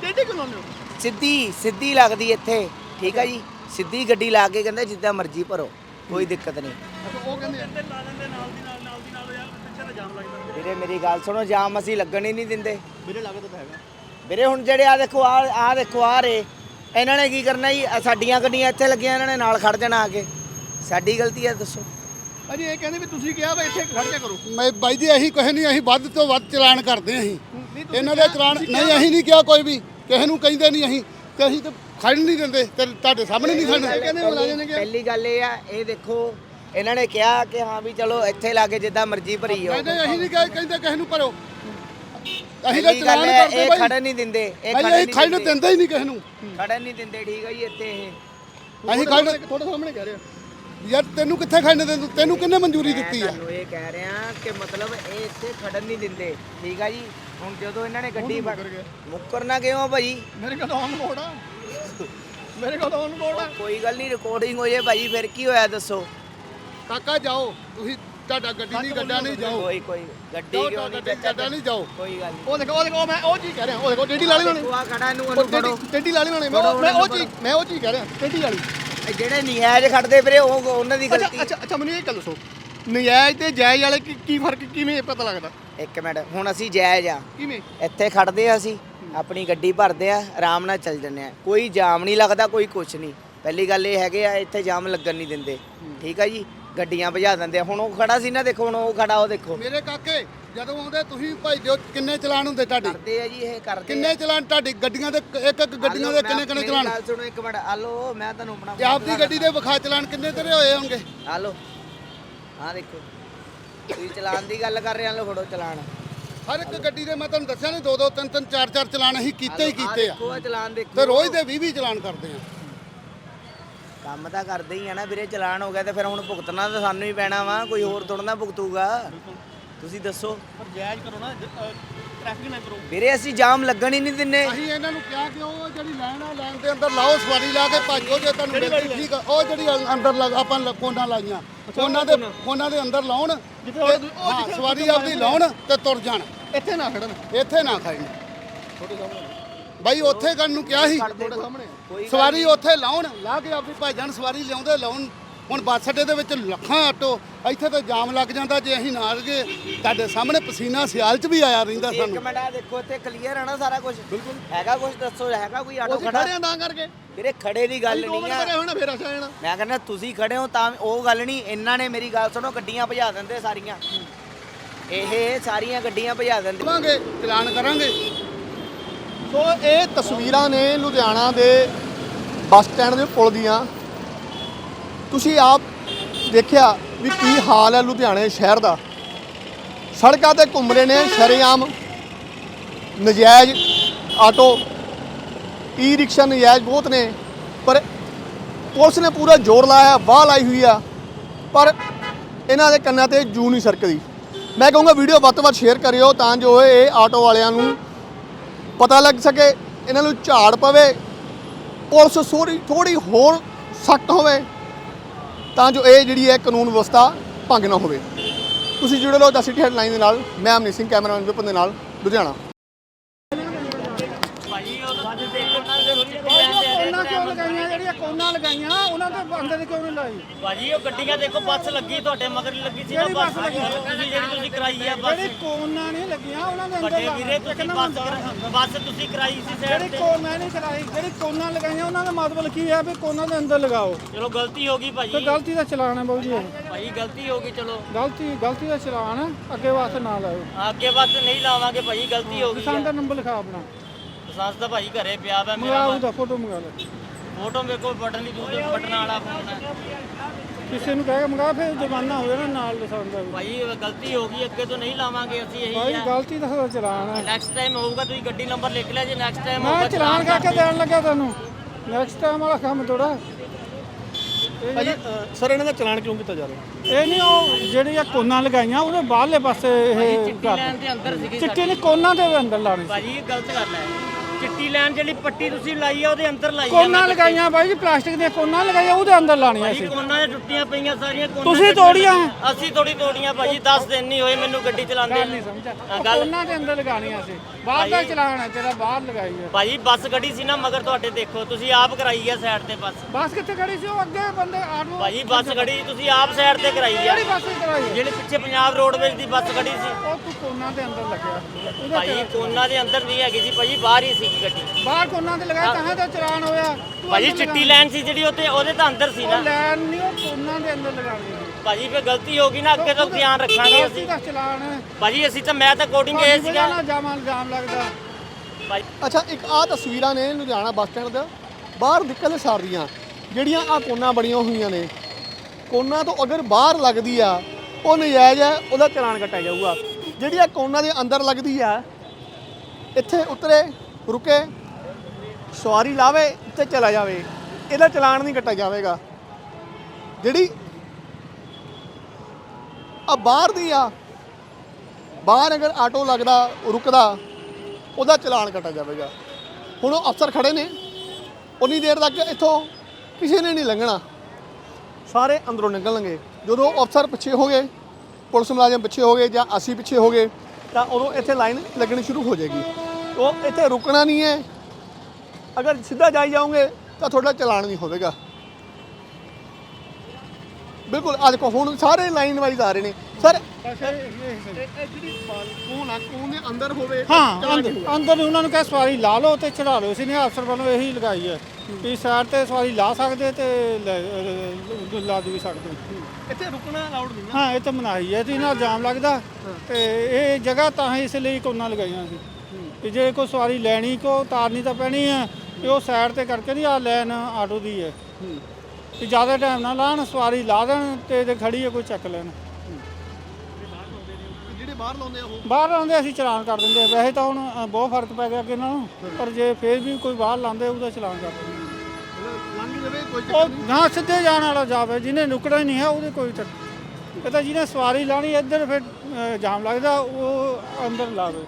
ਟੇਢੇ ਕਿਉਂ ਲਾਉਂਦੇ ਹੋ ਸਿੱਧੀ ਸਿੱਧੀ ਲੱਗਦੀ ਇੱਥੇ। ਠੀਕ ਆ ਜੀ? ਸਿੱਧੀ ਗੱਡੀ ਲਾ ਕੇ ਕਹਿੰਦੇ ਜਿੱਦਾਂ ਮਰਜ਼ੀ ਭਰੋ ਕੋਈ ਦਿੱਕਤ ਨਹੀਂ। ਅੱਛਾ ਉਹ ਕਹਿੰਦੇ ਵੀਰੇ ਮੇਰੀ ਗੱਲ ਸੁਣੋ ਜਾਮ ਅਸੀਂ ਲੱਗਣ ਹੀ ਨਹੀਂ ਦਿੰਦੇ। ਮੇਰੇ ਲੱਗਦਾ ਤਾਂ ਹੈਗਾ। ਵੀਰੇ ਹੁਣ ਜਿਹੜੇ ਆ ਦੇਖੋ ਆ ਆ ਦੇਖੋ ਆ ਰੇ। ਇਹਨਾਂ ਨੇ ਕੀ ਕਰਨਾ ਜੀ? ਆਹ ਸਾਡੀਆਂ ਗੱਡੀਆਂ ਇੱਥੇ ਲੱਗੀਆਂ ਇਹਨਾਂ ਨੇ ਨਾਲ ਖੜ ਜਾਣਾ ਆ ਕੇ। ਸਾਡੀ ਗਲਤੀ ਹੈ ਦੱਸੋ। ਅਜੀ ਇਹ ਕਹਿੰਦੇ ਵੀ ਤੁਸੀਂ ਕਿਹਾ ਵਾ ਇੱਥੇ ਖੜ ਕਰੋ। ਮੈਂ ਬਾਈ ਜੀ ਅਸੀਂ ਕੁਛ ਨਹੀਂ ਅਸੀਂ ਵੱਧ ਤੋਂ ਵੱਧ ਚਲਾਨ ਕਰਦੇ ਹਾਂ ਅਸੀਂ। ਨਹੀਂ ਤੁਸੀਂ ਇਹਨਾਂ ਦੇ ਕਿਹਾ- ਚਲਾਨ ਤੁਸੀਂ ਨਹੀਂ ਅਸੀਂ ਨਹੀਂ ਕਿਹਾ ਕੋਈ ਵੀ। ਕਿਸੇ ਨੂੰ ਕਹਿੰਦੇ ਨਹੀਂ ਅਸੀਂ। ਤੇ ਅਸੀਂ ਤਾਂ ਖੜ ਨਹੀਂ ਦਿੰਦੇ। ਤੇ ਤੁਹਾਡੇ ਸਾਹਮਣੇ ਨਹੀਂ ਇਹ ਖੜਨਾ ਕਹਿੰਦੇ ਮੁਲਾਜ਼ਮ ਨੇ ਕਿਹਾ। ਪਹਿਲੀ ਗੱਲ ਇਹ ਆ ਇਹ ਦੇਖੋ ਇਹਨਾਂ ਨੇ ਕਿਹਾ ਕਿ ਹਾਂ ਵੀ ਚਲੋ ਇੱਥੇ ਲਾ ਕੇ ਜਿੱਦਾਂ ਮਰਜ਼ੀ ਭਰੀ ਜਾਓ। ਕਹਿੰਦੇ ਅਸੀਂ ਨਹੀਂ ਕਿਹਾ- ਕਹਿੰਦੇ ਕਿਸੇ ਨੂੰ ਭਰੋ। ਅਸੀਂ ਤਾਂ ਪਹਿਲੀ ਗੱਲ ਚਲਾਨ ਹੈ ਕਰਦੇ ਇਹ ਬਾਈ। ਖੜਨ ਨਹੀਂ ਦਿੰਦੇ ਇਹ ਭਾਈ ਖੜਨ ਅਸੀਂ ਨਹੀਂ ਖੜਨ ਦਿੰਦੇ। ਹੀ ਨਹੀਂ ਕਿਸੇ ਨੂੰ। ਖੜਨ ਨਹੀਂ ਦਿੰਦੇ ਠੀਕ ਹੈ ਜੀ ਇੱਥੇ ਇਹ। ਅਸੀਂ ਤੁਹਾਡੇ ਖੜ ਸਾਹਮਣੇ- ਤੁਹਾਡੇ ਸਾਹਮਣੇ ਕਹਿ ਰਿਹਾ। ਯਾਰ ਤੈਨੂੰ ਕਿੱਥੇ ਖੜਨ ਦਿੰਦੇ ਤੈਨੂੰ ਕਿੰਨੇ ਮਨਜ਼ੂਰੀ ਦਿੱਤੀ ਆ? ਤੁਹਾਨੂੰ ਇਹ ਕਹਿ ਰਿਹਾ ਕਿ ਮਤਲਬ ਇਹ ਇੱਥੇ ਖੜਨ ਨਹੀਂ ਦਿੰਦੇ। ਠੀਕ ਆ ਜੀ? ਹੁਣ ਜਦੋਂ ਇਹਨਾਂ ਨੇ ਗੱਡੀ। ਮੁੱਕਰਨਾ ਕਿਉਂ ਆ ਭਾਜੀ ਮੇਰੇ ਕੋਲ ਔਨ ਕੋਡ ਆ। ਮੇਰੇ ਕੋਲ ਔਨ ਕੋਡ ਆ। ਕੋਈ ਗੱਲ ਨਹੀਂ ਰਿਕਾਰਡਿੰਗ ਹੋ ਜੇ ਭਾਜੀ ਫਿਰ ਕੀ ਹੋਇਆ ਦੱਸੋ? ਕਾਕਾ ਜਾਓ ਤੁਸੀਂ ਤੁਹਾਡਾ ਗੱਡੀ ਨਹੀਂ ਗੱਡਾ ਨਹੀਂ ਜਾਓ। ਕੋਈ ਕੋਈ ਗੱਡੀ ਕਿਉਂ ਨਹੀਂ ਗੱਡੀ ਗੱਡਾ ਨਹੀਂ ਜਾਓ। ਕੋਈ ਗੱਲ ਨਹੀਂ। ਉਹ ਦੇਖੋ ਉਹ ਦੇਖੋ ਮੈਂ ਉਹ ਚੀਜ਼ ਕਹਿ ਰਿਹਾ ਉਹ ਦੇਖੋ ਟੇਢੀ ਲਾ ਲਈ ਉਹਨਾਂ। ਨੇ ਆ ਖੜਾ ਇਹਨੂੰ ਉਹ ਉਹਨੂੰ ਫੜੋ। ਟੇਢੀ ਟੇਢੀ ਲਾ ਲਈ ਉਹਨਾਂ ਨੇ ਮੈਂ ਉਹ- ਉਹ ਚੀਜ਼ ਮੈਂ ਉਹ ਚੀਜ਼ ਕਹਿ ਰਿਹਾ ਟੇਢੀ ਵਾਲੀ ਜਿਹੜੇ ਨਿਆਜ ਖੜਦੇ ਵੀਰੇ ਉਹ ਉਹਨਾਂ ਦੀ ਅੱਛਾ ਗਲਤੀ। ਅੱਛਾ ਅੱਛਾ ਮੈਨੂੰ ਇਹ ਗੱਲ ਦੱਸੋ। ਨਜਾਇਜ਼ ਤੇ ਜਾਇਜ਼ ਵਾਲੇ ਕੀ ਕੀ ਫ਼ਰਕ ਕਿਵੇਂ ਪਤਾ ਲੱਗਦਾ? ਇੱਕ ਮਿੰਟ ਹੁਣ ਅਸੀਂ ਜਾਇਜ਼ ਆ। ਕਿਵੇਂ? ਇੱਥੇ ਖੜਦੇ ਆ ਅਸੀਂ ਆਪਣੀ ਗੱਡੀ ਭਰਦੇ ਆ ਆਰਾਮ ਨਾਲ ਚੱਲ ਜੰਨੇ ਆ। ਕੋਈ ਜਾਮ ਨਹੀਂ ਲੱਗਦਾ ਕੋਈ ਕੁਛ ਨਹੀਂ। ਪਹਿਲੀ ਗੱਲ ਇਹ ਹੈਗੇ ਆ ਇੱਥੇ ਜਾਮ ਲੱਗਣ ਨਹੀਂ ਦਿੰਦੇ। ਠੀਕ ਆ ਜੀ? ਗੱਡੀਆਂ ਭਜਾ ਦਿੰਦੇ ਆ। ਹੁਣ ਉਹ ਖੜਾ ਸੀ ਨਾ ਦੇਖੋ ਹੁਣ ਉਹ ਖੜਾ ਉਹ ਦੇਖੋ। ਮੇਰੇ ਕਾਕੇ ਜਦੋਂ ਆਉਂਦੇ ਤੁਸੀਂ ਭਾਈ ਦਿਓ ਕਿੰਨੇ ਚਲਾਨ ਹੁੰਦੇ ਤੁਹਾਡੇ? ਕਰਦੇ ਆ ਜੀ ਇਹ ਕਰਦੇ ਕਿੰਨੇ ਚਲਾਨ ਤੁਹਾਡੀ ਗੱਡੀਆਂ ਦੇ ਇੱਕ ਇੱਕ ਗੱਡੀਆਂ ਦੇ ਕਿੰਨੇ ਕਿੰਨੇ ਚਲਾਨ? ਗੱਲ ਸੁਣੋ ਇੱਕ ਮਿੰਟ ਹਲੋ ਮੈਂ ਤੁਹਾਨੂੰ ਆਪਣਾ ਤੇ ਆਪਦੀ ਗੱਡੀ ਦੇ ਵਿਖਾ ਚਲਾਨ ਕਿੰਨੇ ਤੇਰੇ ਹੋਏ ਹੋਣਗੇ? ਹਲੋ ਆ ਦੇਖੋ ਤੁਸੀਂ ਚਲਾਨ ਦੀ ਗੱਲ ਕਰ ਰਹੇ ਆ ਲੋ ਫੜੋ ਚਲਾਨ। ਹਰ ਇੱਕ ਗੱਡੀ ਦੇ ਮੈਂ ਤੁਹਾਨੂੰ ਦੱਸਿਆ ਨਹੀਂ ਦੋ ਦੋ ਤਿੰਨ ਤਿੰਨ ਚਾਰ ਚਾਰ ਚਲਾਨ ਅਸੀਂ ਕੀਤੇ ਹੀ ਆਹ ਕੀਤੇ ਆ। ਦੇਖੋ ਚਲਾਨ ਦੇਖੋ। ਤੇ ਰੋਜ਼ ਦੇ 20 20 ਚਲਾਨ ਕਰਦੇ ਆ। ਕੰਮ ਤਾਂ ਕਰਦੇ ਹੀ ਆ ਨਾ ਵੀਰੇ ਚਲਾਨ ਹੋ ਗਿਆ ਤੇ ਫਿਰ ਹੁਣ ਭੁਗਤਣਾ ਤਾਂ ਸਾਨੂੰ ਹੀ ਪੈਣਾ ਵਾ ਕੋਈ ਹੋਰ ਥੋੜਾ ਨਾ ਭੁਗਤੂਗਾ। ਤੁਸੀਂ ਦੱਸੋ। ਪਰ ਜਾਇਜ਼ ਕਰੋ ਨਾ ਟ੍ਰੈਫਿਕ ਨਾ ਕਰੋ। ਵੀਰੇ ਅਸੀਂ ਜਾਮ ਲੱਗਣ ਹੀ ਨਹੀਂ ਦਿੰਨੇ। ਅਸੀਂ ਇਹਨਾਂ ਨੂੰ ਕਿਹਾ ਕਿ ਉਹ ਜਿਹੜੀ ਲਾਈਨ ਆ ਲਾਈਨ ਦੇ ਅੰਦਰ ਲਾਓ ਸਵਾਰੀ ਲਾ ਕੇ ਭਾਜੋ ਜੇ ਤੁਹਾਨੂੰ ਮਿਲਦੀ ਠੀਕ ਆ। ਉਹ ਜਿਹੜੀ ਅੰਦਰ ਲੱਗ ਆਪਾਂ ਕੋਨਾ ਲਾਈਆਂ। ਕੋਨਾ ਦੇ ਕੋਨਾ। ਦੇ ਅੰਦਰ ਲਾਉਣ ਜਿੱਥੇ ਸਵਾਰੀ ਆਪਦੀ ਲਾਉਣ ਤੇ ਤੁਰ ਜਾਣ। ਇੱਥੇ ਨਾ ਖੜਨ। ਇੱਥੇ ਨਾ ਸਾਹਮਣੇ ਬਾਈ ਉੱਥੇ ਕਰਨ ਨੂੰ ਕਿਹਾ ਸੀ। ਸਵਾਰੀ ਉੱਥੇ ਲਾਉਣ ਲਾ ਕੇ ਆਪਣੀ ਭਾਜਣ ਸਵਾਰੀ ਲਿਆਉਂਦੇ ਲਾਉਣ ਹੁਣ ਬੱਸ ਅੱਡੇ ਦੇ ਵਿੱਚ ਲੱਖਾਂ ਆਟੋ ਇੱਥੇ ਤਾਂ ਜਾਮ ਲੱਗ ਜਾਂਦਾ ਜੇ ਅਸੀਂ ਨਾ ਰਗੇ ਤੁਹਾਡੇ ਸਾਹਮਣੇ ਪਸੀਨਾ ਸਿਆਲ 'ਚ ਵੀ ਆਇਆ ਰਹਿੰਦਾ ਇੱਕ ਸਾਨੂੰ। ਮਿੰਟ ਆ ਦੇਖੋ ਇੱਥੇ ਕਲੀਅਰ ਹੈ ਨਾ ਸਾਰਾ ਕੁਝ ਬਿਲਕੁਲ। ਹੈਗਾ ਕੁਝ ਦੱਸੋ ਹੈਗਾ ਕੋਈ ਆਟੋ ਖੜਾ? ਖੜਿਆ ਤਾਂ ਕਰਕੇ। ਵੀਰੇ ਖੜੇ ਦੀ ਗੱਲ ਨਹੀਂ ਆ। ਹੁਣ ਫੇਰ ਅਸਾਂ ਜਾਣਾ। ਮੈਂ ਕਹਿੰਦਾ ਤੁਸੀਂ ਖੜੇ ਹੋ ਤਾਂ ਉਹ ਗੱਲ ਨਹੀਂ ਇਹਨਾਂ ਨੇ ਮੇਰੀ ਗੱਲ ਸੁਣੋ ਗੱਡੀਆਂ ਭਜਾ ਦਿੰਦੇ ਸਾਰੀਆਂ। ਇਹ ਸਾਰੀਆਂ ਗੱਡੀਆਂ ਭਜਾ ਦਿੰਦੇ। ਕਰਾਂਗੇ ਚਲਾਨ ਕਰਾਂਗੇ। ਸੋ ਇਹ ਤਸਵੀਰਾਂ ਨੇ ਲੁਧਿਆਣਾ ਦੇ ਬੱਸ ਸਟੈਂਡ ਦੇ ਪੁਲ ਦੀਆਂ। ਤੁਸੀਂ ਆਪ ਦੇਖਿਆ ਵੀ ਕੀ ਹਾਲ ਹੈ ਲੁਧਿਆਣੇ ਸ਼ਹਿਰ ਦਾ? ਸੜਕਾਂ ਤੇ ਘੁੰਮ ਰਹੇ ਨੇ ਸ਼ਰੇਆਮ ਨਜਾਇਜ਼ ਆਟੋ ਈ ਰਿਕਸ਼ਾ ਨਜਾਇਜ਼ ਬਹੁਤ ਨੇ, ਪਰ ਪੁਲਿਸ ਨੇ ਪੂਰਾ ਜ਼ੋਰ ਲਾਇਆ, ਵਾਹ ਲਾਈ ਹੋਈ ਆ, ਪਰ ਇਹਨਾਂ ਦੇ ਕੰਨਾਂ ਤੇ ਜੂ ਨਹੀਂ ਸਰਕਦੀ। ਮੈਂ ਕਹੂੰਗਾ ਵੀਡੀਓ ਵੱਧ ਤੋਂ ਵੱਧ ਸ਼ੇਅਰ ਕਰਿਓ ਤਾਂ ਜੋ ਇਹ ਆਟੋ ਵਾਲਿਆਂ ਨੂੰ ਪਤਾ ਲੱਗ ਸਕੇ, ਇਹਨਾਂ ਨੂੰ ਝਾੜ ਪਵੇ, ਪੁਲਿਸ ਸੋਰੀ ਥੋੜੀ ਹੋਰ ਸਖਤ ਹੋਵੇ। ਤਾਂ ਜੋ ਇਹ ਜਿਹੜੀ ਹੈ ਕਾਨੂੰਨ ਵਿਵਸਥਾ ਭੰਗ ਨਾ ਹੋਵੇ। ਤੁਸੀਂ ਜੁੜੇ ਰਹੋ ਦਾ ਸਿਟੀ ਹੈਡਲਾਈਨ ਦੇ ਨਾਲ। ਮੈਂ ਅਮਨੀਤ ਸਿੰਘ, ਕੈਮਰਾਮੈਨ ਵਿਪਨ ਦੇ ਨਾਲ, ਲੁਧਿਆਣਾ ਉਹਨਾਂ ਕਿਉਂ ਲਗਾਈਆਂ ਜਿਹੜੀਆਂ ਕੋਨਾਂ ਲਗਾਈਆਂ ਉਹਨਾਂ ਦੇ ਅੰਦਰ ਦੀ ਕਿਉਂ ਨਹੀਂ ਲਾਈ। ਭਾਜੀ ਉਹ ਗੱਡੀਆਂ ਦੇਖੋ ਬੱਸ ਲੱਗੀ ਤੁਹਾਡੇ ਮਗਰ ਲੱਗੀ ਸੀ ਨਾ ਕਿਹੜੀ ਬੱਸ ਬੱਸ ਲੱਗੀ? ਤੁਸੀਂ ਜਿਹੜੀ ਤੁਸੀਂ ਕਰਾਈ ਆ ਬੱਸ। ਜਿਹੜੀ ਕੋਨਾਂ ਨਹੀਂ ਲੱਗੀਆਂ ਉਹਨਾਂ ਦੇ ਅੰਦਰ ਵੱਡੇ ਵੀਰੇ ਤੁਸੀਂ ਬੱਸ? ਕਰਾ- ਬੱਸ ਤੁਸੀਂ ਕਰਾਈ ਸੀ ਜਿਹੜੀ ਸਾਈਡ ਤੇ। ਕੋਨ ਨਹੀਂ ਚਲਾਈ ਜਿਹੜੀ ਕੋਨਾਂ ਲਗਾਈਆਂ ਉਹਨਾਂ ਦਾ ਮਤਲਬ ਕੀ ਹੈ ਵੀ ਕੋਨਾਂ ਦੇ ਅੰਦਰ ਲਗਾਓ। ਚਲੋ ਗਲਤੀ ਹੋ ਗਈ ਤੇ ਭਾਜੀ ਗਲਤੀ ਦਾ ਚਲਾਨ ਹੈ ਬਾਬੂ ਜੀ ਇਹ। ਭਾਜੀ ਗਲਤੀ ਹੋ ਗਈ ਚਲੋ। ਗਲਤੀ ਗਲਤੀ ਦਾ ਚਲਾਨ ਹੈ ਅੱਗੇ ਵਾਸਤੇ ਨਾ ਲਾਓ ਅੱਗੇ ਬੱਸ ਨਹੀਂ ਲਾਵਾਂਗੇ ਭਾਜੀ ਗਲਤੀ ਹੋ ਗਈ ਕਿਸਾਨ ਦਾ ਨੰਬਰ ਲਿਖਾ ਆਪਣਾ। ਲਾਇਸੈਂਸ ਤਾਂ ਭਾਜੀ ਘਰੇ ਪਿਆ ਵਾ ਮੰਗਾ ਮੇਰਾ ਉਹਦਾ ਫੋਟੋ ਮੰਗਾ ਲੈ। ਫੋਟੋ ਮੇਰੇ ਕੋਲ ਬਟਨ ਨਹੀਂ ਦੂਜੇ ਬਟਨ ਵਾਲਾ ਫੋਨ ਹੈ। ਕਿਸੇ ਨੂੰ ਕਹਿ ਕੇ ਮੰਗਾ ਫਿਰ ਜੁਰਮਾਨਾ ਹੋ ਜਾਣਾ ਨਾਲ ਲਾਇਸੈਂਸ ਦਾ ਵੀ। ਭਾਜੀ ਇਹ ਗਲਤੀ ਹੋ ਗਈ ਅੱਗੇ ਤੋਂ ਨਹੀਂ ਲਾਵਾਂਗੇ ਅਸੀਂ ਇਹੀ ਭਾਈ ਹੈ। ਗਲਤੀ ਦਾ ਤਾਂ ਚਲਾਨ ਹੈ। ਨੈਕਸਟ ਟਾਈਮ ਹੋਊਗਾ ਤੁਸੀਂ ਗੱਡੀ ਨੰਬਰ ਲਿਖ ਲਿਆ ਜੇ ਨੈਕਸਟ ਟਾਈਮ ਮੈਂ ਹੋਊਗਾ ਚਲਾਨ ਚਲਾਨ ਕਰਕੇ ਦੇਣ ਲੱਗਾ ਤੁਹਾਨੂੰ ਨੈਕਸਟ ਟਾਈਮ ਵਾਲਾ ਕੰਮ ਥੋੜਾ ਭਾਜੀ ਸਰ ਇਹਨਾਂ ਦਾ ਚਲਾਨ ਕਿਉਂ ਕੀਤਾ ਜਾ ਰਿਹਾ? ਇਹ ਨਹੀਂ ਉਹ ਜਿਹੜੀਆਂ ਕੋਨਾਂ ਲਗਾਈਆਂ ਉਹਦੇ ਬਾਹਰਲੇ ਪਾਸੇ ਇਹ ਚਿੱਟੀ ਲਾਈਨ ਦੇ ਅੰਦਰ ਸੀਗੀ ਚਿੱਟੀ ਨੇ ਕੋਨਾਂ ਦੇ ਅੰਦਰ ਲਾਣੀ ਸੀ। ਭਾਜੀ ਇਹ ਗਲਤ ਗੱਲ ਹੈ। ਚਿੱਟੀ ਲਾਈਨ ਜਿਹੜੀ ਪੱਟੀ ਤੁਸੀਂ ਲਾਈ ਆ ਉਹਦੇ ਅੰਦਰ ਲਾਈ ਆ। ਕੋਨਾਂ ਲਗਾਈਆਂ ਬਾਈ ਜੀ ਪਲਾਸਟਿਕ ਦੀਆਂ ਕੋਨਾਂ ਲਗਾਈਆਂ ਉਹਦੇ ਅੰਦਰ ਲਾਣੀਆਂ ਸੀ ਕੋਨਾਂ ਦੇ ਟੁੱਟੀਆਂ ਪਈਆਂ ਸਾਰੀਆਂ ਕੋਨਾਂ ਤੁਸੀਂ ਤੋੜੀਆਂ? ਅਸੀਂ ਥੋੜੀ ਤੋੜੀਆਂ ਭਾਜੀ 10 ਦਿਨ ਨਹੀਂ ਹੋਏ ਮੈਨੂੰ ਗੱਡੀ ਚਲਾਉਂਦੇ ਗੱਲ ਨਹੀਂ ਸਮਝਿਆ। ਹਾਂ, ਉਹ ਗੱਲ ਕੋਨਾਂ ਦੇ ਅੰਦਰ ਲਗਾਣੀਆਂ ਸੀ ਬਾਹਰ ਦਾ ਚਲਾਣ ਹੈ ਤੇਰਾ ਬਾਹਰ ਲਗਾਈ ਹੈ ਭਾਜੀ ਬੱਸ ਗੱਡੀ ਸੀ ਨਾ ਮਗਰ ਤੁਹਾਡੇ ਦੇਖੋ ਤੁਸੀਂ ਆਪ ਕਰਾਈ ਆ ਸਾਈਡ ਤੇ ਬੱਸ। ਬੱਸ ਕਿੱਥੇ ਖੜੀ ਸੀ ਉਹ? ਅੱਗੇ ਬੰਦੇ ਆਟੋ ਭਾਜੀ ਬੱਸ ਗੱਡੀ ਤੁਸੀਂ ਆਪ ਸਾਈਡ ਤੇ ਕਰਾਈ ਆ। ਕਿਹੜੀ ਬੱਸ ਕਰਾਈ ਹੈ ਜਿਹੜੇ ਪਿੱਛੇ ਪੰਜਾਬ ਰੋਡਵੇਜ਼ ਦੀ ਬੱਸ ਗੱਡੀ ਸੀ। ਉਹ ਤੂੰ ਕੋਨਾਂ ਦੇ ਅੰਦਰ ਲੱਗਿਆ। ਉਹਦੇ ਭਾਜੀ ਕੋਨਾਂ ਦੇ ਅੰਦਰ ਨਹੀਂ ਹੈਗੀ ਸੀ ਭਾਜੀ ਬਾਹਰ ਹੀ ਸੀ। ਗੱਡੀ ਬਾਹਰ ਕੋਨਾਂ ਤੇ ਲਗਾਇਆ ਤਾਂ ਤਾਂ ਚਲਾਨ ਹੋਇਆ। ਤੂੰ ਭਾਜੀ ਅੰਦਰ ਚਿੱਟੀ ਲਾਈਨ ਸੀ ਜਿਹੜੀ ਉੱਤੇ ਉਹਦੇ ਤਾਂ ਅੰਦਰ ਸੀ ਉਹ ਨਾ ਲੈਣ ਨਹੀਂ ਉਹ ਕੋਨਾਂ ਦੇ ਅੰਦਰ ਲਗਾਣੀ ਭਾਜੀ ਫੇ ਗਲਤੀ ਹੋ ਗਈ ਨਾ ਅੱਗੇ ਤੋਂ ਧਿਆਨ ਰੱਖਾਂਗੇ ਅਸੀਂ। ਦਾ ਚਲਾਨ। ਹੈ ਭਾਜੀ ਅਸੀਂ ਤਾਂ ਮੈਂ ਤਾਂ ਕੋਡਿੰਗ ਇਹ ਸੀਗਾ। ਨਾ ਜਾਮ ਜਾਮ ਲੱਗਦਾ। ਭਾਜੀ ਅੱਛਾ ਇੱਕ ਆ ਤਸਵੀਰਾਂ ਨੇ ਲੁਧਿਆਣਾ ਬੱਸ ਸਟੈਂਡ ਦਾ ਬਾਹਰ ਨਿਕਲ ਸਾਰ ਦੀਆਂ ਜਿਹੜੀਆਂ ਆ ਕੋਨਾ ਬਣੀਆਂ ਹੋਈਆਂ ਨੇ। ਕੋਨਾ ਤੋਂ ਅਗਰ ਬਾਹਰ ਲੱਗਦੀ ਆ ਉਹ ਨਜਾਇਜ਼ ਹੈ ਉਹਦਾ ਚਲਾਨ ਕੱਟਿਆ ਜਾਊਗਾ। ਜਿਹੜੀ ਆ ਕੋਨਾ ਦੇ ਅੰਦਰ ਲੱਗਦੀ ਆ ਇੱਥੇ ਉਤਰੇ। ਰੁਕੇ, ਸਵਾਰੀ ਲਾਵੇ ਤੇ ਚਲਾ ਜਾਵੇ। ਇਹਦਾ ਚਲਾਨ ਨਹੀਂ ਕੱਟਿਆ ਜਾਵੇਗਾ। ਜਿਹੜੀ ਆ ਬਾਹਰ ਦੀ ਆ, ਬਾਹਰ ਅਗਰ ਆਟੋ ਲੱਗਦਾ, ਰੁਕਦਾ, ਉਹਦਾ ਚਲਾਨ ਕੱਟਿਆ ਜਾਵੇਗਾ। ਹੁਣ ਉਹ ਅਫਸਰ ਖੜੇ ਨੇ। ਉਨੀ ਦੇਰ ਤੱਕ ਇੱਥੋਂ ਕਿਸੇ ਨੇ ਨਹੀਂ ਲੰਘਣਾ। ਸਾਰੇ ਅੰਦਰੋਂ ਨਿਕਲਣਗੇ। ਜਦੋਂ ਉਹ ਅਫਸਰ ਪਿੱਛੇ ਹੋ ਗਏ, ਪੁਲਿਸ ਮੁਲਾਜ਼ਮ ਪਿੱਛੇ ਹੋ ਗਏ ਜਾਂ ਅਸੀਂ ਪਿੱਛੇ ਹੋ ਗਏ, ਤਾਂ ਉਦੋਂ ਇੱਥੇ ਲਾਈਨ ਲੱਗਣੀ ਸ਼ੁਰੂ ਹੋ ਜਾਏਗੀ। ਉਹ ਇੱਥੇ ਰੁਕਣਾ ਨਹੀਂ ਹੈ। ਅਗਰ ਸਿੱਧਾ ਜਾਈ ਜਾਓਗੇ ਤਾਂ ਤੁਹਾਡਾ ਚਲਾਨ ਨਹੀਂ ਹੋਵੇਗਾ। ਬਿਲਕੁਲ ਆ ਦੇਖੋ ਹੁਣ ਸਾਰੇ ਲਾਈਨ ਵਾਈਜ਼ ਆ ਰਹੇ ਨੇ। ਸਰ ਜਿਹੜੀ ਕੌਣ ਆ ਕੌਣ ਦੇ ਅੰਦਰ ਹੋਵੇ ਹਾਂ ਅੰਦਰ। ਅੰਦਰ ਹੀ ਉਹਨਾਂ ਨੂੰ ਕਹੇ ਸਵਾਰੀ ਲਾ ਲਓ ਤੇ ਚੜਾ ਲਓ। ਸੀ ਨੇ ਅਫਸਰ ਵੱਲੋਂ ਇਹੀ ਲਗਾਈ ਹੈ ਵੀ ਸਾਈਡ ਤੇ ਸਵਾਰੀ ਲਾ ਸਕਦੇ ਤੇ ਲੈ- ਅਹ ਲਾ ਵੀ ਸਕਦੇ। ਇੱਥੇ ਰੁਕਣਾ ਅਲਾਉਡ ਨਹੀਂ ਹਾਂ ਇਹ ਤਾਂ ਮਨਾਹੀ ਹੈ। ਤੇ ਨਾਲ ਜਾਮ ਲੱਗਦਾ। ਤੇ ਇਹ ਜਗ੍ਹਾ ਤਾਂ ਹੀ ਇਸ ਲਈ ਕੋਨਾ ਲਗਾਈਆਂ ਸੀ। ਕਿ ਜੇ ਕੋਈ ਸਵਾਰੀ ਲੈਣੀ ਕੋ ਉਤਾਰਨੀ ਤਾਂ ਪੈਣੀ ਹੈ ਤੇ ਉਹ ਸਾਈਡ ਤੇ ਕਰਕੇ ਦੀ ਆ ਲੈਨ ਆਟੋ ਦੀ ਹੈ। ਤੇ ਜ਼ਿਆਦਾ ਟਾਈਮ ਨਾ ਲਾਣ ਸਵਾਰੀ ਲਾ ਦੇਣ ਤੇ ਜੇ ਖੜੀ ਹੈ ਕੋਈ ਚੱਕ ਲੈਣ। ਜਿਹੜੇ ਬਾਹਰ ਲਾਉਂਦੇ ਆ ਉਹ? ਬਾਹਰ ਲਾਉਂਦੇ ਅਸੀਂ ਚਲਾਨ ਕਰ ਦਿੰਦੇ ਆ। ਵੈਸੇ ਤਾਂ ਹੁਣ ਅ, ਬਹੁਤ ਫ਼ਰਕ ਪੈ ਗਿਆ ਅੱਗੇ ਨਾਲੋਂ। ਪਰ ਜੇ ਫੇਰ ਵੀ ਕੋਈ ਬਾਹਰ ਲਾਉਂਦੇ ਉਹਦਾ ਚਲਾਨ ਕਰ ਦਿੰਦੇ ਲੰਘ ਜਾਵੇ ਕੋਈ ਆ। ਉਹ ਨਾ ਸਿੱਧੇ ਜਾਣ ਵਾਲਾ ਜਾਵੇ ਜਿਹਨੇ ਨੁਕੜਾ ਹੀ ਨਹੀਂ ਹੈ ਉਹਦੇ ਕੋਈ ਚੱਕ ਇਹ ਤਾਂ ਜਿਹਨੇ ਸਵਾਰੀ ਲਾਣੀ ਇੱਧਰ ਫਿਰ ਅ, ਜਾਮ ਲੱਗਦਾ ਉਹ ਅੰਦਰ ਲਾਵੇ।